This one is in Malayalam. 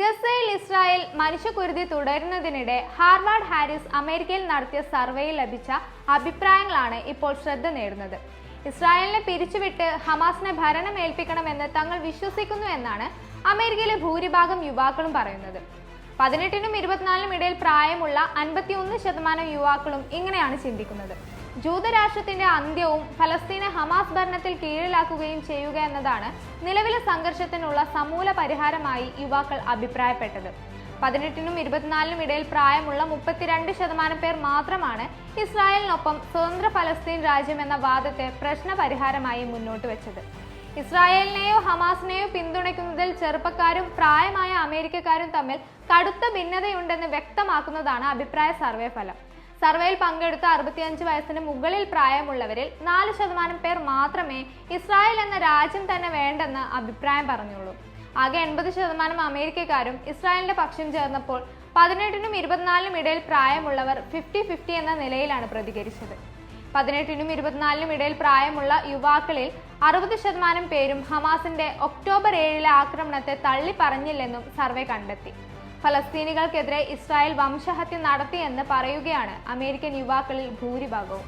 ഗസയിൽ ഇസ്രായേൽ മനുഷ്യക്കുരുതി തുടരുന്നതിനിടെ ഹാർവാർഡ് ഹാരിസ് അമേരിക്കയിൽ നടത്തിയ സർവേയിൽ ലഭിച്ച അഭിപ്രായങ്ങളാണ് ഇപ്പോൾ ശ്രദ്ധ നേടുന്നത്. ഇസ്രായേലിനെ പിരിച്ചുവിട്ട് ഹമാസിനെ ഭരണം ഏൽപ്പിക്കണമെന്ന് തങ്ങൾ വിശ്വസിക്കുന്നു എന്നാണ് അമേരിക്കയിലെ ഭൂരിഭാഗം യുവാക്കളും പറയുന്നത്. പതിനെട്ടിനും ഇരുപത്തിനാലിനും ഇടയിൽ പ്രായമുള്ള അൻപത്തിയൊന്ന് ശതമാനം യുവാക്കളും ഇങ്ങനെയാണ് ചിന്തിക്കുന്നത്. ജൂതരാഷ്ട്രത്തിന്റെ അന്ത്യവും ഫലസ്തീനെ ഹമാസ് ഭരണത്തിൽ കീഴിലാക്കുകയും ചെയ്യുക എന്നതാണ് നിലവിലെ സംഘർഷത്തിനുള്ള സമൂല പരിഹാരമായി യുവാക്കൾ അഭിപ്രായപ്പെട്ടത്. പതിനെട്ടിനും ഇരുപത്തിനാലിനും ഇടയിൽ പ്രായമുള്ള മുപ്പത്തിരണ്ട് ശതമാനം പേർ മാത്രമാണ് ഇസ്രായേലിനൊപ്പം സ്വതന്ത്ര ഫലസ്തീൻ രാജ്യം എന്ന വാദത്തെ പ്രശ്നപരിഹാരമായി മുന്നോട്ട് വെച്ചത്. ഇസ്രായേലിനെയോ ഹമാസിനെയോ പിന്തുണയ്ക്കുന്നതിൽ ചെറുപ്പക്കാരും പ്രായമായ അമേരിക്കക്കാരും തമ്മിൽ കടുത്ത ഭിന്നതയുണ്ടെന്ന് വ്യക്തമാക്കുന്നതാണ് അഭിപ്രായ സർവേ ഫലം. സർവേയിൽ പങ്കെടുത്ത അറുപത്തിയഞ്ച് വയസ്സിന് മുകളിൽ പ്രായമുള്ളവരിൽ നാല് ശതമാനം പേർ മാത്രമേ ഇസ്രായേൽ എന്ന രാജ്യം തന്നെ വേണ്ടെന്ന് അഭിപ്രായം പറഞ്ഞുള്ളൂ. ആകെ എൺപത് ശതമാനം അമേരിക്കക്കാരും ഇസ്രായേലിന്റെ പക്ഷം ചേർന്നപ്പോൾ പതിനെട്ടിനും ഇരുപത്തിനാലിനും ഇടയിൽ പ്രായമുള്ളവർ ഫിഫ്റ്റി ഫിഫ്റ്റി എന്ന നിലയിലാണ് പ്രതികരിച്ചത്. പതിനെട്ടിനും ഇരുപത്തിനാലിനും ഇടയിൽ പ്രായമുള്ള യുവാക്കളിൽ അറുപത് ശതമാനം പേരും ഹമാസിന്റെ ഒക്ടോബർ ഏഴിലെ ആക്രമണത്തെ തള്ളി പറഞ്ഞില്ലെന്നും സർവേ കണ്ടെത്തി. ഫലസ്തീനികൾക്കെതിരെ ഇസ്രായേൽ വംശഹത്യ നടത്തിയെന്ന് പറയുകയാണ് അമേരിക്കൻ യുവാക്കളിൽ ഭൂരിഭാഗവും.